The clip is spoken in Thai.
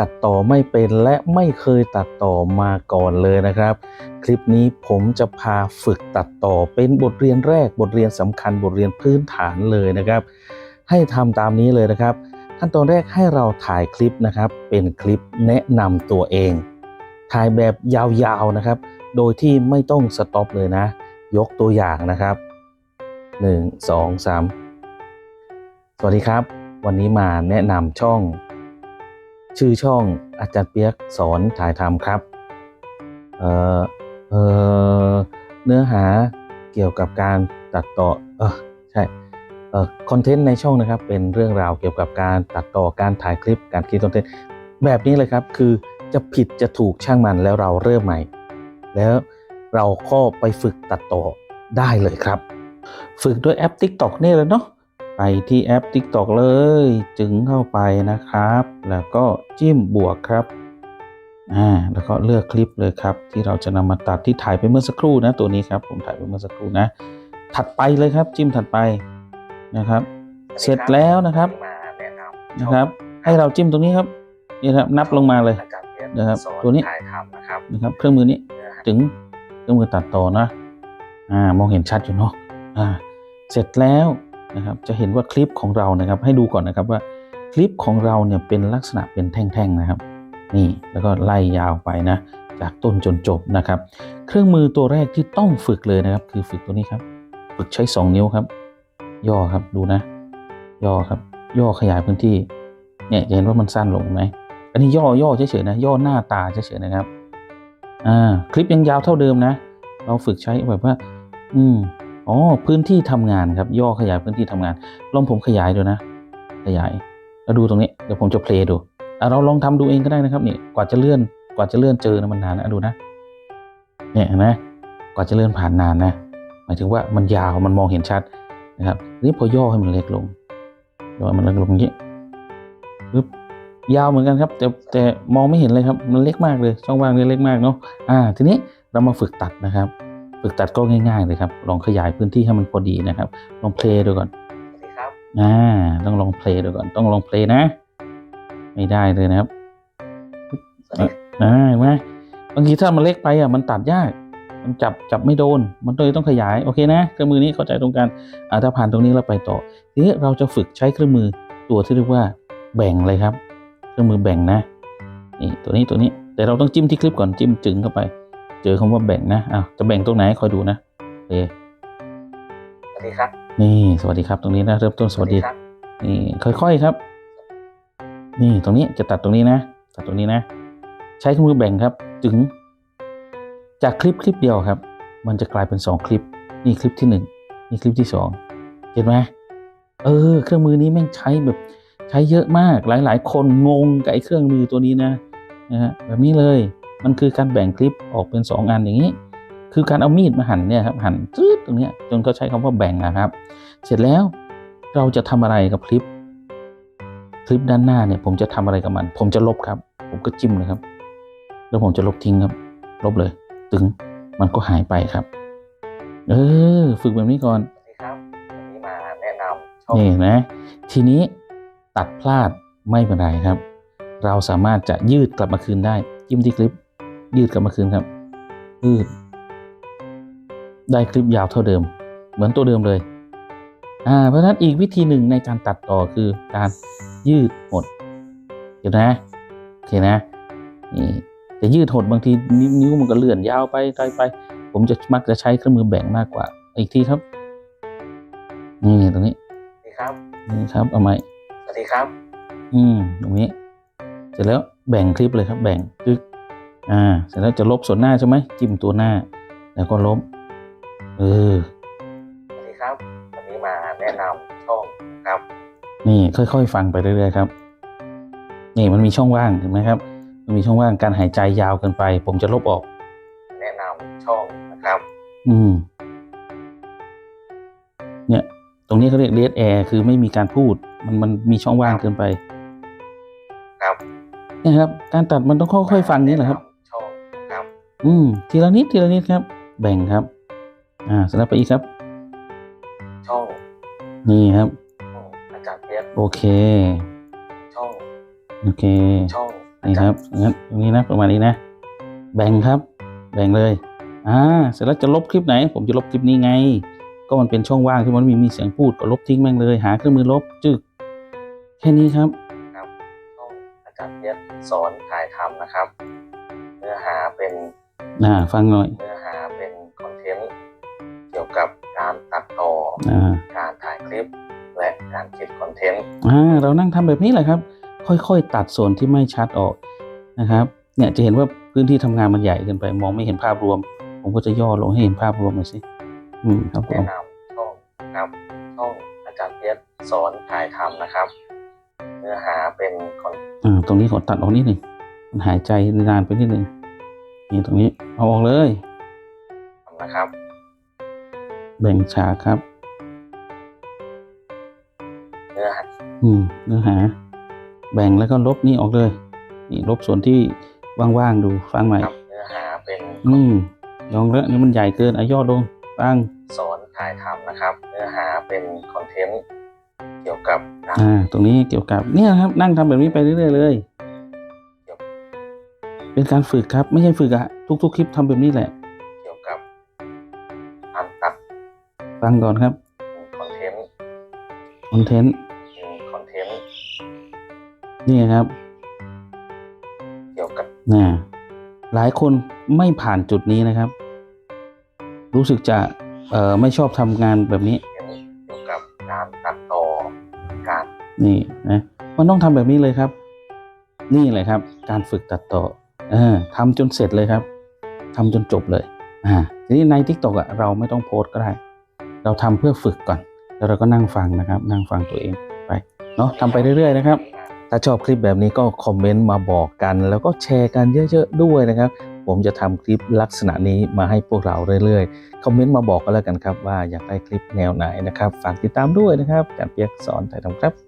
ตัดต่อไม่เป็นและไม่เคยตัดต่อมาก่อนเลยนะครับ คลิปนี้ผมจะพาฝึกตัดต่อเป็นบทเรียนแรกบทเรียนสำคัญบทเรียนพื้นฐานเลยนะครับ ให้ทำตามนี้เลยนะครับ ขั้นตอนแรกให้เราถ่ายคลิปนะครับ เป็นคลิปแนะนำตัวเอง ถ่ายแบบยาวๆนะครับ โดยที่ไม่ต้องสต็อปเลยนะ ยกตัวอย่างนะครับ 1 2 3 สวัสดีครับ วันนี้มาแนะนำช่อง ชื่อช่องอาจารย์เปียกสอนถ่ายทำครับเอ่อเอ่อเนื้อหาเกี่ยวกับการตัดต่อเออใช่เอ่อคอนเทนต์ในช่องนะครับเป็นเรื่องราวเกี่ยวกับการตัดต่อการถ่ายคลิปการคิดคอนเทนต์แบบนี้เลยครับคือจะผิดจะถูกช่างมันแล้วเราเริ่มใหม่ แล้วเราก็ไปฝึกตัดต่อได้เลยครับ ฝึกด้วยแอป TikTok นี่เลยเนาะ ไปที่แอป TikTok เลย จึงเข้าไปนะครับ แล้วก็จิ้มบวกครับอ่าแล้วก็เลือกคลิปเลยครับ ที่เราจะนำมาตัดที่ถ่ายไปเมื่อสักครู่นะตัวนี้ครับ ผมถ่ายไปเมื่อสักครู่นะ ถัดไปเลยครับ จิ้มถัดไปนะครับ เสร็จแล้วนะครับมาแนะนำนะครับ ให้เราจิ้มตรงนี้ครับนี่ครับ นับลงมาเลยอาจารย์เปียกนะครับสอนตัวนี้ถ่ายทำนะครับนะครับ เครื่องมือนี้เนื้อหาถึงเครื่องมือตัดต่อนะ อ่ามองเห็นชัดอยู่เนาะอ่า เสร็จแล้ว นะครับจะเห็นว่าคลิปของเรานะครับให้ดูก่อนนะครับว่าคลิปของเราเนี่ยเป็นลักษณะเป็นแท่งๆนะครับ นี่แล้วก็ไล่ยาวไปนะจากต้นจนจบนะครับ เครื่องมือตัวแรกที่ต้องฝึกเลยนะครับ คือฝึกตัวนี้ครับ ฝึกใช้ 2 นิ้วครับ ย่อครับดูนะ ย่อครับ ย่อขยายพื้นที่เนี่ยจะเห็นว่ามันสั้นลงไหมอันนี้ย่อย่อเฉยๆนะ ย่อหน้าตาเฉยๆนะครับอ่าคลิปยังยาวเท่าเดิมนะ เราฝึกใช้แบบว่า อืม อ๋อพื้นที่ทำงานครับย่อขยายพื้นที่ทำงาน ลองผมขยายดูนะ ขยายแล้วดูตรงนี้เดี๋ยวผมจะเพลย์ดูเราลองทำดูเองก็ได้นะครับนี่กว่าจะเลื่อนกว่าจะเลื่อนเจอนะมันนานนะดูนะเนี่ยนไหมกว่าจะเลื่อนผ่านนานนะหมายถึงว่ามันยาวมันมองเห็นชัดนะครับนี่พอย่อให้มันเล็กลงย่อมันเล็กลงอย่างนี้ปึ๊บยาวเหมือนกันครับ แต่แต่มองไม่เห็นเลยครับมันเล็กมากเลยช่องว่างนี่เล็กมากเนาะอ่าทีนี้เรามาฝึกตัดนะครับ ฝึกตัดก็ง่ายๆเลยครับ ลองขยายพื้นที่ให้มันพอดีนะครับ ลองเพลย์ดูก่อนสวัสดีครับอ่าต้องลองเพลย์ดูก่อน ต้องลองเพลย์นะ ไม่ได้เลยนะครับสวัสดีอ่าเห็นไหมบางทีถ้ามันเล็กไปอะมันตัดยาก มันจับจับไม่โดน มันเลยต้องขยาย โอเคนะเครื่องมือนี้เข้าใจตรงกันอ่าถ้าผ่านตรงนี้เราไปต่อ ทีนี้เราจะฝึกใช้เครื่องมือตัวที่เรียกว่าแบ่งเลยครับ เครื่องมือแบ่งนะ นี่ตัวนี้ตัวนี้ แต่เราต้องจิ้มที่คลิปก่อนจิ้มจึงเข้าไป เจอคำว่าแบ่งนะอ้าวจะแบ่งตรงไหนคอยดูนะโอเคสวัสดีครับ นี่สวัสดีครับ ตรงนี้นะเริ่มต้นสวัสดีครับนี่ค่อยๆครับ นี่ตรงนี้จะตัดตรงนี้นะ ตัดตรงนี้นะ ใช้เครื่องมือแบ่งครับ ถึง จากคลิปคลิปเดียวครับ มันจะกลายเป็นสองคลิป นี่คลิปที่หนึ่งนี่คลิปที่สองเห็นไหมเออ เครื่องมือนี้แม่งใช้แบบใช้เยอะมากหลาย ๆ คนงงกับไอ้เครื่องมือตัวนี้นะนะฮะแบบนี้เลย มันคือการแบ่งคลิปออกเป็นสองอันอย่างนี้ คือการเอามีดมาหั่นเนี่ยครับหั่นจืดตรงเนี้ยจนเขาใช้คำว่าแบ่งนะครับ เสร็จแล้วเราจะทำอะไรกับคลิป คลิปด้านหน้าเนี่ยผมจะทำอะไรกับมัน ผมจะลบครับ ผมก็จิ้มเลยครับ แล้วผมจะลบทิ้งครับ ลบเลย ตึงมันก็หายไปครับ เออ ฝึกแบบนี้ก่อนสวัสดีครับวันนี้มาแนะนำช่องนี่เห็นะ ทีนี้ตัดพลาดไม่เป็นไรครับ เราสามารถจะยืดกลับมาคืนได้ จิ้มที่คลิป ยืดกลับมาคืนครับ ยืด ได้คลิปยาวเท่าเดิม เหมือนตัวเดิมเลย อ่า เพราะฉะนั้นอีกวิธีหนึ่งในการตัดต่อคือการยืดหดเห็นนะโอเคนะนี่แต่ยืดหดบางทีนิ้วนิ้วมันก็เลื่อนยาวไปไปไป ผมจะมักจะใช้เครื่องมือแบ่งมากกว่า อีกทีครับ นี่ตรงนี้สวัสดีครับนี่ครับเอาไหมสวัสดีครับ อืม ตรงนี้ เสร็จแล้วแบ่งคลิปเลยครับ แบ่งตึก อ่าเสร็จแล้วจะลบส่วนหน้าใช่ไหมจิ้มตัวหน้า แล้วก็ลบ เออสวัสดีครับวันนี้มาแนะนำช่องนะครับ นี่ค่อยๆ ฟังไปเรื่อยๆครับนี่มันมีช่องว่างเห็นไหมครับ มันมีช่องว่างการหายใจยาวเกินไป ผมจะลบออก แนะนำช่องนะครับ อืม เนี่ย ตรงนี้เขาเรียกเ e ดแอร์คือไม่มีการพูด มันมันมีช่องว่างเกินไป ครับเนี่ยครับ การตัดมันต้องค่อยๆฟังนี่แหละครับ อืมทีละนิดทีละนิดครับ แบ่งครับ อ่าเสร็จแล้วไปอีกครับ ช่องนี่ครับช่องอาจารย์เปียกโอเค ช่องโอเคช่องนี่ครับงั้นตรงนี้นะประมาณนี้นะ แบ่งครับ แบ่งเลย อ่า เสร็จแล้วจะลบคลิปไหน ผมจะลบคลิปนี้ไง ก็มันเป็นช่องว่างที่มันไมีมีเสียงพูดก็ลบทิ้งแม่งเลย หาเครื่องมือลบจึก แค่นี้ครับช่องอาจารย์เปียกสอนถ่ายทำนะครับ เนื้อหาเป็น อ่าฟังหน่อยเนื้อหาเป็นคอนเทนต์เกี่ยวกับการตัดต่ออ่าการถ่ายคลิป และการคิดคอนเทนต์อ่าเรานั่งทำแบบนี้แหละครับ ค่อยๆ ตัดส่วนที่ไม่ชัดออกนะครับ เนี่ยจะเห็นว่าพื้นที่ทำงานมันใหญ่เกินไป มองไม่เห็นภาพรวม ผมก็จะย่อลงให้เห็นภาพรวมหน่อยสิอืมครับผแนะมนำช่องครับช่องอาจารย์เปียกสอนถ่ายทำนะครับ เนื้อหาเป็นคอนอ่าตรงนี้ขอตัดออกนิดหนึ่งมันหายใจนานไปนิดหนึ่ง นี่ตรงนี้เอาออกเลยนะครับ แบ่งฉากครับ เนื้อหาอืมเนื้อหา แบ่งแล้วก็ลบนี่ออกเลย นี่ลบส่วนที่ว่างๆดูฟังใหม่ครับเนื้อหาเป็นอืมยองแล้วนี่มันใหญ่เกินอะย่อลงฟังสอนถ่ายทำนะครับ เนื้อหาเป็นคอนเทนต์เกี่ยวกับการอ่าตรงนี้เกี่ยวกับเนี่ยครับนั่งทำแบบนี้ไปเรื่อยๆเลย เป็นการฝึกครับ ไม่ใช่ฝึกอะทุก ๆ คลิปทำแบบนี้แหละ เกี่ยวกับการตัดฟังก่อนครับคอนเทนต์คอนเทนต์คอนเทนต์นี่ครับ เกี่ยวกับนะหลายคนไม่ผ่านจุดนี้นะครับ รู้สึกจะเอ่อไม่ชอบทำงานแบบนี้ เกี่ยวกับการตัดต่อการนี่นะมันต้องทำแบบนี้เลยครับ นี่แหละครับ การฝึกตัดต่อ เออทำจนเสร็จเลยครับทำจนจบเลยอ่าทีนี้ใน t ิ k t o k อะเราไม่ต้องโพสก็ได้ เราทำเพื่อฝึกก่อน แล้วเราก็นั่งฟังนะครับ นั่งฟังตัวเองไปเนาะทำไปเรื่อยๆนะครับ ถ้าชอบคลิปแบบนี้ก็คอมเมนต์มาบอกกัน แล้วก็แชร์กันเยอะๆด้วยนะครับ ผมจะทำคลิปลักษณะนี้มาให้พวกเราเรื่อยๆคอมเมนต์มาบอกกันแล้วกันครับ ว่าอยากได้คลิปแนวไหนนะครับฝากติดตามด้วยนะครับอาจารย์เปียกสอนถ่ายทำครับ